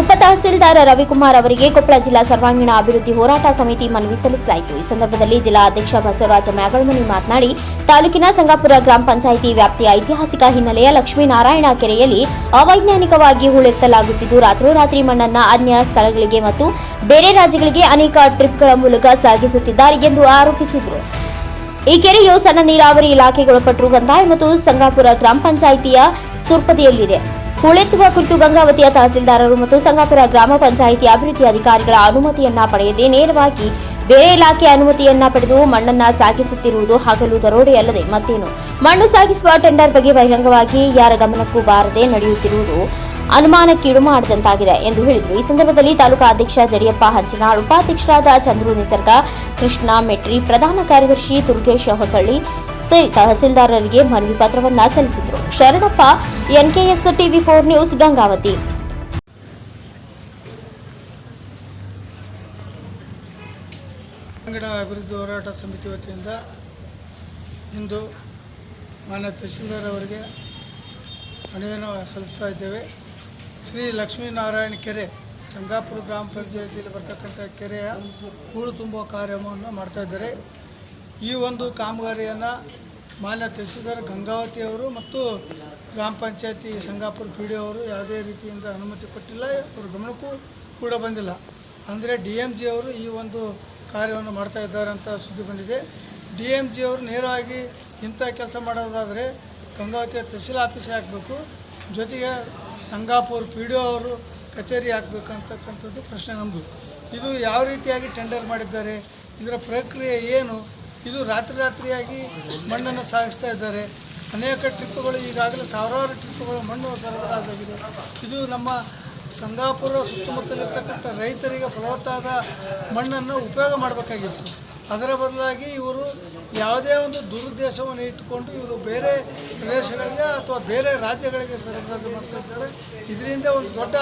ಉಪ ತಹಸೀಲ್ದಾರ್ ರವಿಕುಮಾರ್ ಅವರಿಗೆ ಕೊಪ್ಪಳ ಜಿಲ್ಲಾ ಸರ್ವಾಂಗೀಣ ಅಭಿವೃದ್ಧಿ ಹೋರಾಟ ಸಮಿತಿ ಮನವಿ ಸಲ್ಲಿಸಲಾಯಿತು. ಈ ಸಂದರ್ಭದಲ್ಲಿ ಜಿಲ್ಲಾ ಅಧ್ಯಕ್ಷ ಬಸವರಾಜ ಮ್ಯಾಗಳಮನಿ ಮಾತನಾಡಿ, ತಾಲೂಕಿನ ಸಂಗಾಪುರ ಗ್ರಾಮ ಪಂಚಾಯಿತಿ ವ್ಯಾಪ್ತಿಯ ಐತಿಹಾಸಿಕ ಹಿನ್ನೆಲೆಯ ಲಕ್ಷ್ಮೀನಾರಾಯಣ ಕೆರೆಯಲ್ಲಿ ಅವೈಜ್ಞಾನಿಕವಾಗಿ ಹೂಳೆತ್ತಲಾಗುತ್ತಿದ್ದು, ರಾತ್ರೋರಾತ್ರಿ ಮಣ್ಣನ್ನ ಅನ್ಯ ಸ್ಥಳಗಳಿಗೆ ಮತ್ತು ಬೇರೆ ರಾಜ್ಯಗಳಿಗೆ ಅನೇಕ ಟ್ರಿಪ್ಗಳ ಮೂಲಕ ಸಾಗಿಸುತ್ತಿದ್ದಾರೆ ಎಂದು ಆರೋಪಿಸಿದರು. ಈ ಕೆರೆಯು ಸಣ್ಣ ನೀರಾವರಿ ಇಲಾಖೆಗೊಳಪಟ್ಟರು ಕಂದಾಯ ಮತ್ತು ಸಂಗಾಪುರ ಗ್ರಾಮ ಪಂಚಾಯಿತಿಯ ಸುರ್ಪದಿಯಲ್ಲಿದೆ. ಹೂಳೆತ್ತುವ ಕುರಿತು ಗಂಗಾವತಿಯ ತಹಸೀಲ್ದಾರರು ಮತ್ತು ಸಂಗಾಪುರ ಗ್ರಾಮ ಪಂಚಾಯಿತಿ ಅಭಿವೃದ್ಧಿ ಅಧಿಕಾರಿಗಳ ಅನುಮತಿಯನ್ನ ಪಡೆಯದೆ ನೇರವಾಗಿ ಬೇರೆ ಇಲಾಖೆ ಅನುಮತಿಯನ್ನ ಪಡೆದು ಮಣ್ಣನ್ನ ಸಾಗಿಸುತ್ತಿರುವುದು ಹಗಲು ದರೋಡೆಯಲ್ಲದೆ ಮತ್ತೇನು. ಮಣ್ಣು ಸಾಗಿಸುವ ಟೆಂಡರ್ ಬಗ್ಗೆ ಬಹಿರಂಗವಾಗಿ ಯಾರ ಗಮನಕ್ಕೂ ಬಾರದೆ ನಡೆಯುತ್ತಿರುವುದು ಅನುಮಾನಕ್ಕೀಡು ಮಾಡಿದಂತಾಗಿದೆ ಎಂದು ಹೇಳಿದರು. ಈ ಸಂದರ್ಭದಲ್ಲಿ ತಾಲೂಕಾ ಅಧ್ಯಕ್ಷ ಜಡಿಯಪ್ಪ ಹಂಚನಾಳ್, ಉಪಾಧ್ಯಕ್ಷರಾದ ಚಂದ್ರು ನಿಸರ್ಗ, ಕೃಷ್ಣ ಮೆಟ್ರಿ, ಪ್ರಧಾನ ಕಾರ್ಯದರ್ಶಿ ದುರ್ಗೇಶ್ ಹೊಸಳ್ಳಿ ಸೇರಿ ತಹಸೀಲ್ದಾರರಿಗೆ ಮನವಿ ಪತ್ರವನ್ನ ಸಲ್ಲಿಸಿದರು. Sharanappa, NKS TV four news, Gangavathi. Kannada ಅಭಿವೃದ್ಧಿ ಹೋರಾಟ ಸಮಿತಿ ವತಿಯಿಂದ ಇಂದು ಮಾನ್ಯ ತಹಸೀಲ್ದಾರ್ ಅವರಿಗೆ ಮನವಿಯನ್ನು ಸಲ್ಲಿಸ್ತಾ ಇದ್ದೇವೆ. ಶ್ರೀ ಲಕ್ಷ್ಮೀನಾರಾಯಣ ಕೆರೆ, ಸಂಗಾಪುರ ಗ್ರಾಮ ಪಂಚಾಯತಿಯಲ್ಲಿ ಬರ್ತಕ್ಕಂಥ ಕೆರೆಯ ಹೂಳು ತುಂಬುವ ಕಾರ್ಯವನ್ನು ಮಾಡ್ತಾ ಇದ್ದಾರೆ. ಈ ಒಂದು ಕಾಮಗಾರಿಯನ್ನು ಮಾನ್ಯ ತಹಸೀಲ್ದಾರ್ ಗಂಗಾವತಿ ಅವರು ಮತ್ತು ಗ್ರಾಮ ಪಂಚಾಯತಿ ಸಂಗಾಪುರ ಪಿ ಡಿ ಅವರು ಯಾವುದೇ ರೀತಿಯಿಂದ ಅನುಮತಿ ಕೊಟ್ಟಿಲ್ಲ, ಅವ್ರ ಗಮನಕ್ಕೂ ಕೂಡ ಬಂದಿಲ್ಲ. ಅಂದರೆ ಡಿ ಎಂ ಜಿ ಅವರು ಈ ಒಂದು ಕಾರ್ಯವನ್ನು ಮಾಡ್ತಾ ಇದ್ದಾರೆ ಅಂತ ಸುದ್ದಿ ಬಂದಿದೆ. ಡಿ ಎಂ ಜಿ ಅವರು ನೇರವಾಗಿ ಇಂಥ ಕೆಲಸ ಮಾಡೋದಾದರೆ ಗಂಗಾವತಿಯ ತಹಸೀಲ್ ಆಫೀಸ್ ಹಾಕಬೇಕು ಜೊತೆಗೆ ಸಂಗಾಪುರ್ ಪಿ ಡಿ ಅವರು ಕಚೇರಿ ಹಾಕಬೇಕು ಅಂತಕ್ಕಂಥದ್ದು ಪ್ರಶ್ನೆ ನಮ್ಮದು ಇದು ಯಾವ ರೀತಿಯಾಗಿ ಟೆಂಡರ್ ಮಾಡಿದ್ದಾರೆ, ಇದರ ಪ್ರಕ್ರಿಯೆ ಏನು, ಇದು ರಾತ್ರಿ ರಾತ್ರಿಯಾಗಿ ಮಣ್ಣನ್ನು ಸಾಗಿಸ್ತಾ ಇದ್ದಾರೆ. ಅನೇಕ ಟ್ರಿಪ್ಗಳು ಈಗಾಗಲೇ ಸಾವಿರಾರು ಟ್ರಿಪ್ಗಳು ಮಣ್ಣು ಸರಬರಾಜಾಗಿದೆ. ಇದು ನಮ್ಮ ಸಂಗಾಪುರ ಸುತ್ತಮುತ್ತಲಿರ್ತಕ್ಕಂಥ ರೈತರಿಗೆ ಫಲವತ್ತಾದ ಮಣ್ಣನ್ನು ಉಪಯೋಗ ಮಾಡಬೇಕಾಗಿತ್ತು. ಅದರ ಬದಲಾಗಿ ಇವರು ಯಾವುದೇ ಒಂದು ದುರುದ್ದೇಶವನ್ನು ಇಟ್ಟುಕೊಂಡು ಇವರು ಬೇರೆ ಪ್ರದೇಶಗಳಿಗೆ ಅಥವಾ ಬೇರೆ ರಾಜ್ಯಗಳಿಗೆ ಸರಬರಾಜು ಮಾಡ್ತಾ ಇದ್ದಾರೆ. ಇದರಿಂದ ಒಂದು ದೊಡ್ಡ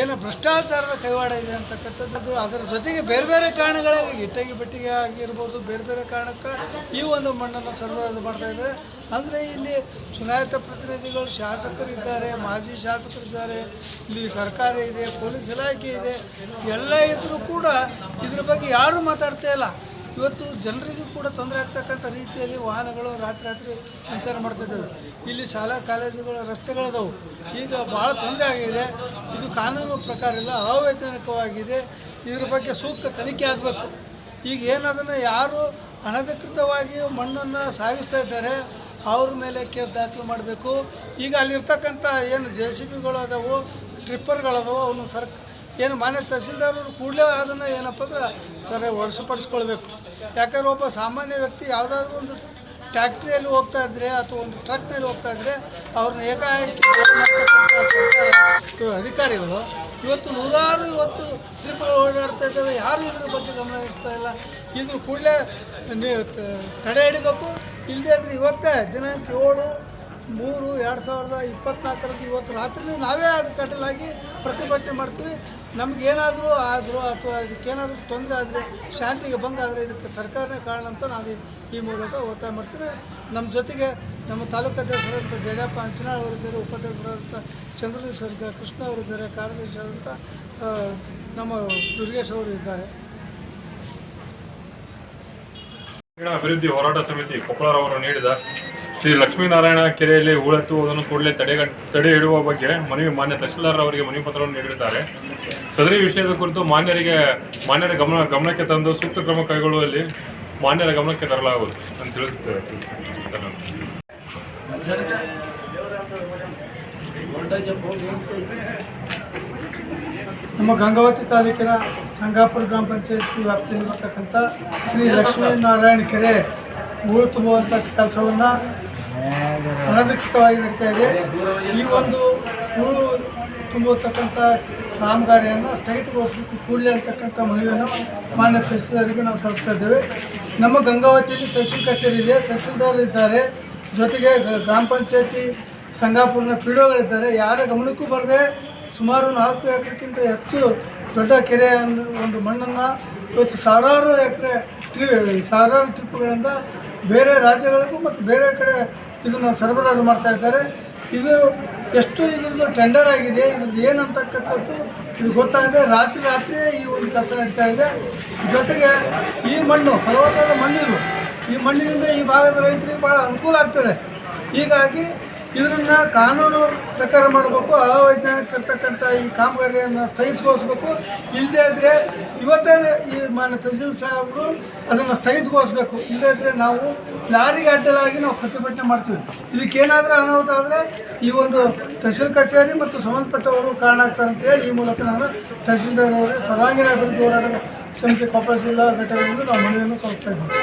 ಏನು ಭ್ರಷ್ಟಾಚಾರದ ಕೈವಾಡ ಇದೆ ಅಂತಕ್ಕಂಥದ್ದು. ಅದರ ಜೊತೆಗೆ ಬೇರೆ ಬೇರೆ ಕಾರಣಗಳಾಗಿ ಇಟ್ಟಗಿ ಬೆಟ್ಟಿಗೆ ಆಗಿರ್ಬೋದು, ಬೇರೆ ಬೇರೆ ಕಾರಣಕ್ಕೆ ಈ ಒಂದು ಮಣ್ಣನ್ನು ಸರಬರಾಜು ಮಾಡ್ತಾ ಇದ್ದಾರೆ. ಅಂದರೆ ಇಲ್ಲಿ ಚುನಾಯಿತ ಪ್ರತಿನಿಧಿಗಳು ಶಾಸಕರು ಇದ್ದಾರೆ, ಮಾಜಿ ಶಾಸಕರಿದ್ದಾರೆ ಇಲ್ಲಿ ಸರ್ಕಾರ ಇದೆ, ಪೊಲೀಸ್ ಇಲಾಖೆ ಇದೆ. ಎಲ್ಲ ಇದ್ದರೂ ಕೂಡ ಇದ್ರ ಬಗ್ಗೆ ಯಾರೂ ಮಾತಾಡ್ತಾ ಇಲ್ಲ. ಇವತ್ತು ಜನರಿಗೂ ಕೂಡ ತೊಂದರೆ ಆಗ್ತಕ್ಕಂಥ ರೀತಿಯಲ್ಲಿ ವಾಹನಗಳು ರಾತ್ರಿ ರಾತ್ರಿ ಸಂಚಾರ ಮಾಡ್ತಿದ್ದಾವೆ. ಇಲ್ಲಿ ಶಾಲಾ, ಕಾಲೇಜುಗಳ, ರಸ್ತೆಗಳದವು. ಈಗ ಭಾಳ ತೊಂದರೆ ಆಗಿದೆ. ಇದು ಕಾನೂನು ಪ್ರಕಾರ ಇಲ್ಲ, ಅವೈಜ್ಞಾನಿಕವಾಗಿದೆ. ಇದ್ರ ಬಗ್ಗೆ ಸೂಕ್ತ ತನಿಖೆ ಆಗಬೇಕು. ಈಗ ಏನದನ್ನು ಯಾರು ಅನಧಿಕೃತವಾಗಿ ಮಣ್ಣನ್ನು ಸಾಗಿಸ್ತಾ ಇದ್ದಾರೆ, ಅವ್ರ ಮೇಲೆ ಕೇಸ್ ದಾಖಲು ಮಾಡಬೇಕು. ಈಗ ಅಲ್ಲಿರ್ತಕ್ಕಂಥ ಏನು ಜೆ ಸಿ ಬಿಗಳು ಅದಾವು ಟ್ರಿಪ್ಪರ್ಗಳದಾವು ಅವನು ಸರ್ ಏನು ಮಾನ್ಯ ತಹಸೀಲ್ದಾರರು ಕೂಡಲೇ ಅದನ್ನು ಏನಪ್ಪ ಅಂದ್ರೆ ಸರ್ ವರ್ಷಪಡಿಸ್ಕೊಳ್ಬೇಕು ಯಾಕಂದ್ರೆ ಒಬ್ಬ ಸಾಮಾನ್ಯ ವ್ಯಕ್ತಿ ಯಾವುದಾದ್ರೂ ಒಂದು ಟ್ಯಾಕ್ಟ್ರಿಯಲ್ಲಿ ಹೋಗ್ತಾ ಇದ್ರೆ ಅಥವಾ ಒಂದು ಟ್ರಕ್ನಲ್ಲಿ ಹೋಗ್ತಾ ಇದ್ರೆ ಅವ್ರನ್ನ ಏಕಾಏಕಿ ಅಧಿಕಾರಿಗಳು. ಇವತ್ತು ನೂರಾರು ಇವತ್ತು ಟ್ರಿಪ್ಗಳು ಓಡಾಡ್ತಾ ಇದ್ದಾವೆ. ಯಾರು ಇದ್ರ ಬಗ್ಗೆ ಗಮನ ಹರಿಸ್ತಾ ಇಲ್ಲ. ಇದ್ರ ಕೂಡಲೇ ತಡೆ ಹಿಡಿಬೇಕು. ಇಲ್ಲದೆ ಅಂದರೆ ಇವತ್ತೇ ದಿನಾಂಕ ಏಳು ಮೂರು, ಎರಡು ಸಾವಿರದ ಇಪ್ಪತ್ನಾಲ್ಕರದ್ದು ಇವತ್ತು ರಾತ್ರಿ ನಾವೇ ಅದು ಕಟಲಾಗಿ ಪ್ರತಿಭಟನೆ ಮಾಡ್ತೀವಿ. ನಮಗೇನಾದರೂ ಆದರೂ ಅಥವಾ ಅದಕ್ಕೇನಾದರೂ ತೊಂದರೆ ಆದರೆ, ಶಾಂತಿಗೆ ಭಂಗ ಆದರೆ ಇದಕ್ಕೆ ಸರ್ಕಾರನೇ ಕಾರಣ ಅಂತ ನಾನು ಈ- ಮೂಲಕ ಒತ್ತಾಯ ಮಾಡ್ತೀನಿ. ನಮ್ಮ ಜೊತೆಗೆ ನಮ್ಮ ತಾಲೂಕು ಅಧ್ಯಕ್ಷರಾದಂಥ ಜಯಪ್ಪ ಅಂಚನಾಳ್ ಅವರಿದ್ದಾರೆ ಉಪಾಧ್ಯಕ್ಷರಾದಂಥ ಚಂದ್ರದೇಶ್ ಸರ್ಗ ಕೃಷ್ಣ ಅವರಿದ್ದಾರೆ ಕಾರ್ಯದರ್ಶಿ ಆದಂಥ ನಮ್ಮ ದುರ್ಗೇಶ್ ಅವರು ಇದ್ದಾರೆ. ಅಭಿವೃದ್ಧಿ ಹೋರಾಟ ಸಮಿತಿ ಕೊಪ್ಪಳರವರು ನೀಡಿದ ಶ್ರೀ ಲಕ್ಷ್ಮೀನಾರಾಯಣ ಕೆರೆಯಲ್ಲಿ ಹೂಳೆತ್ತುವುದನ್ನು ಕೂಡಲೇ ತಡೆ ತಡೆ ಹಿಡುವ ಬಗ್ಗೆ ಮನವಿ ಮಾನ್ಯ ತಹಶೀಲ್ದಾರ್ ಅವರಿಗೆ ಮನವಿ ಪತ್ರವನ್ನು ನೀಡಿರುತ್ತಾರೆ. ಸದರಿ ವಿಷಯದ ಕುರಿತು ಮಾನ್ಯರಿಗೆ, ಮಾನ್ಯರ ಗಮನ, ಗಮನಕ್ಕೆ ತಂದು ಸೂಕ್ತ ಕ್ರಮ ಕೈಗೊಳ್ಳುವಲ್ಲಿ ಮಾನ್ಯರ ಗಮನಕ್ಕೆ ತರಲಾಗುವುದು ಅಂತ ತಿಳಿಸುತ್ತೇವೆ ನಮ್ಮ ಗಂಗಾವತಿ ತಾಲೂಕಿನ ಸಂಗಾಪುರ ಗ್ರಾಮ ಪಂಚಾಯತಿ ವ್ಯಾಪ್ತಿಯಲ್ಲಿ ಬರ್ತಕ್ಕಂಥ ಶ್ರೀ ಲಕ್ಷ್ಮೀನಾರಾಯಣ ಕೆರೆ ಹೂಳು ತುಂಬುವಂಥ ಕೆಲಸವನ್ನು ಅನಧಿಕೃತವಾಗಿ ನಡೀತಾ ಇದೆ. ಈ ಒಂದು ಹೂಳು ತುಂಬತಕ್ಕಂಥ ಕಾಮಗಾರಿಯನ್ನು ಸ್ಥಗಿತಗೊಳಿಸಬೇಕು. ಕೂಡಲೇ ಅಂತಕ್ಕಂಥ ಮನವಿಯನ್ನು ಮಾನ್ಯ ತಹಸೀಲ್ದಾರಿಗೆ ನಾವು ಸಲ್ಲಿಸ್ತಾ ಇದ್ದೇವೆ. ನಮ್ಮ ಗಂಗಾವತಿಯಲ್ಲಿ ತಹಸೀಲ್ ಕಚೇರಿ ಇದೆ. ತಹಸೀಲ್ದಾರ್ ಇದ್ದಾರೆ. ಜೊತೆಗೆ ಗ್ರಾಮ ಪಂಚಾಯತಿ ಸಂಗಾಪುರನ ಪಿ ಡಿಒಗಳಿದ್ದಾರೆ ಯಾರ ಗಮನಕ್ಕೂ ಬರದೆ ಸುಮಾರು ನಾಲ್ಕು ಎಕರೆಕ್ಕಿಂತ ಹೆಚ್ಚು ದೊಡ್ಡ ಕೆರೆ ಒಂದು ಮಣ್ಣನ್ನು ಇವತ್ತು ಸಾವಿರಾರು ಎಕರೆ ಟ್ರಿ ಸಾವಿರಾರು ಟ್ರಿಪ್ಗಳಿಂದ ಬೇರೆ ರಾಜ್ಯಗಳಿಗೂ ಮತ್ತು ಬೇರೆ ಕಡೆ ಇದನ್ನು ಸರಬರಾಜು ಮಾಡ್ತಾ ಇದ್ದಾರೆ. ಇದು ಎಷ್ಟು ಇದ್ರದ್ದು ಟೆಂಡರ್ ಆಗಿದೆ, ಇದ್ರದ್ದು ಏನಂತಕ್ಕಂಥದ್ದು ಇದು ಗೊತ್ತಾಗಿದೆ ರಾತ್ರಿ ರಾತ್ರಿ ಈ ಒಂದು ಕೆಲಸ ನಡೀತಾ ಇದೆ. ಜೊತೆಗೆ ಈ ಮಣ್ಣು, ಫಲವತ್ತಾದ ಮಣ್ಣಿದು. ಈ ಮಣ್ಣಿನಿಂದ ಈ ಭಾಗದ ರೈತರಿಗೆ ಭಾಳ ಅನುಕೂಲ ಆಗ್ತದೆ. ಹೀಗಾಗಿ ಇದನ್ನ ಕಾನೂನು ಪ್ರಕಾರ ಮಾಡಬೇಕು ಅವೈಜ್ಞಾನಿಕ ಇರ್ತಕ್ಕಂಥ ಈ ಕಾಮಗಾರಿಯನ್ನು ಸ್ಥಗಿತಗೊಳಿಸ್ಬೇಕು ಇಲ್ಲದೇ ಇದ್ದರೆ ಇವತ್ತೇ ಈ ಮಾನ್ಯ ತಹಸೀಲ್ ಸಾಹೇಬರು ಅದನ್ನು ಸ್ಥಗಿತಗೊಳಿಸ್ಬೇಕು ಇಲ್ಲದೇ ಇದ್ದರೆ ನಾವು ಲಾರಿಗೆ ಅಡ್ಡಲಾಗಿ ನಾವು ಪ್ರತಿಭಟನೆ ಮಾಡ್ತೀವಿ. ಇದಕ್ಕೇನಾದರೂ ಅನಾಹುತ ಆದರೆ ಈ ಒಂದು ತಹಸೀಲ್ ಕಚೇರಿ ಮತ್ತು ಸಂಬಂಧಪಟ್ಟವರು ಕಾರಣ ಆಗ್ತಾರೆ ಅಂತೇಳಿ ಈ ಮೂಲಕ ನಾನು ತಹಸೀಲ್ದಾರ್ ಅವರಿಗೆ ಸರ್ವಾಂಗೀಣ ಅಭಿವೃದ್ಧಿ ಹೋರಾಟ ಸಮಿತಿ ಕೊಪ್ಪಳ ಜಿಲ್ಲಾ ಘಟಕದಿಂದ ನಾವು ಮನವಿಯನ್ನು ಸಲ್ಲಿಸ್ತಾ ಇದ್ದೀವಿ.